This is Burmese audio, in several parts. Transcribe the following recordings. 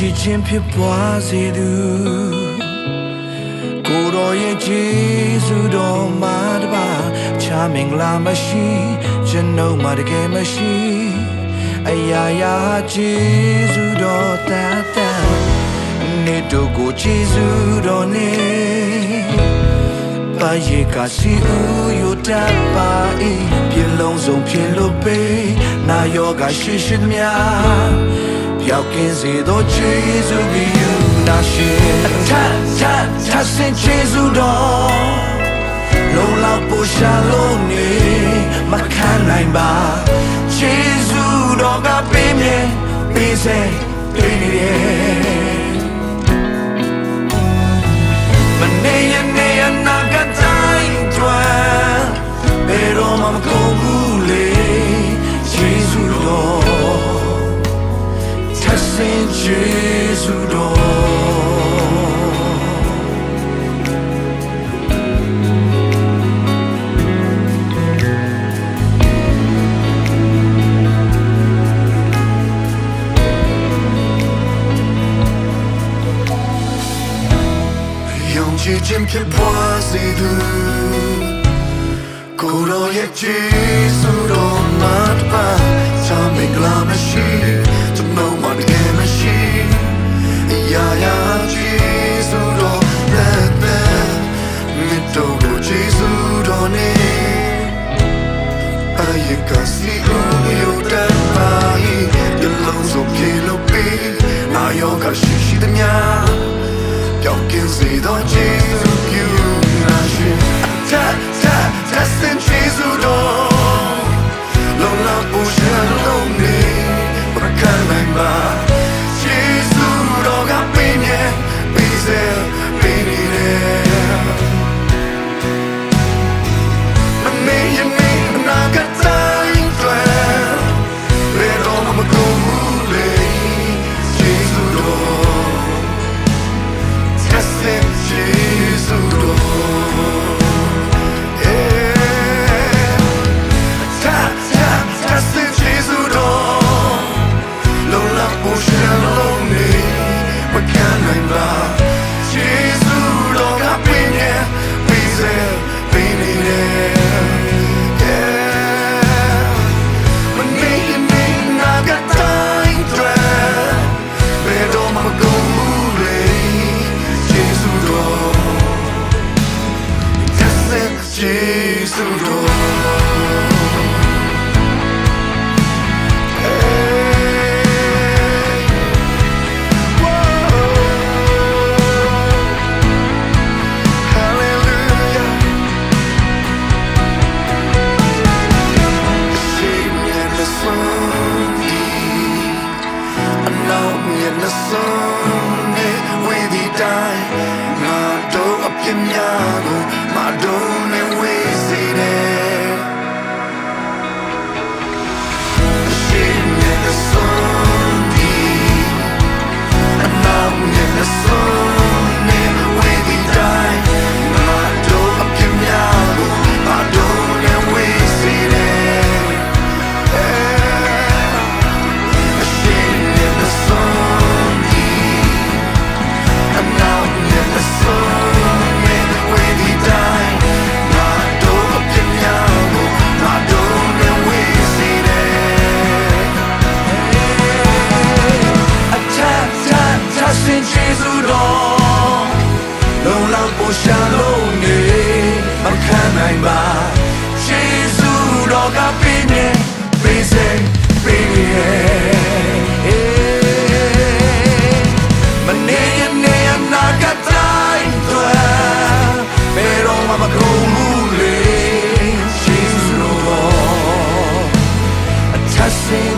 ချစ်ခြင်းဖြစ်ပွားစေသူကိုယ်တော်ရဲ့ခြေဆုတော်မှာတပါချာမင်္ဂလာမရှိကျွန်ုပ်မှာတကယ်မရှိအရာရာခြေဆုတော်တန်တန်နေတို့ကိုခြေဆုတော်နေပါရဲ့ကစီဦးရတပါ၏ပြလုံးစုံဖြစ်လို့ပေးနာယောဂရှိရှိမြ ရောက်ကင်းစေသောခြေစုကယူနာရှင်အထက်ထက်ထဆင်ခြေစုတော်လုံလောက်ပူရှာလုံးနေမခံနိုင်ပါခြေစုတော်ကပေးမြဲပေးစေပေးနေတယ် ချစ်ခြင်းဖြစ်ပွားစေသူကိုယ်တော်ရဲ့ကျေးဇူးတော်မှာတပါချမင်္ဂလာမရှိ слідочів. ခင်များကိုမတော်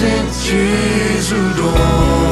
sent years alone.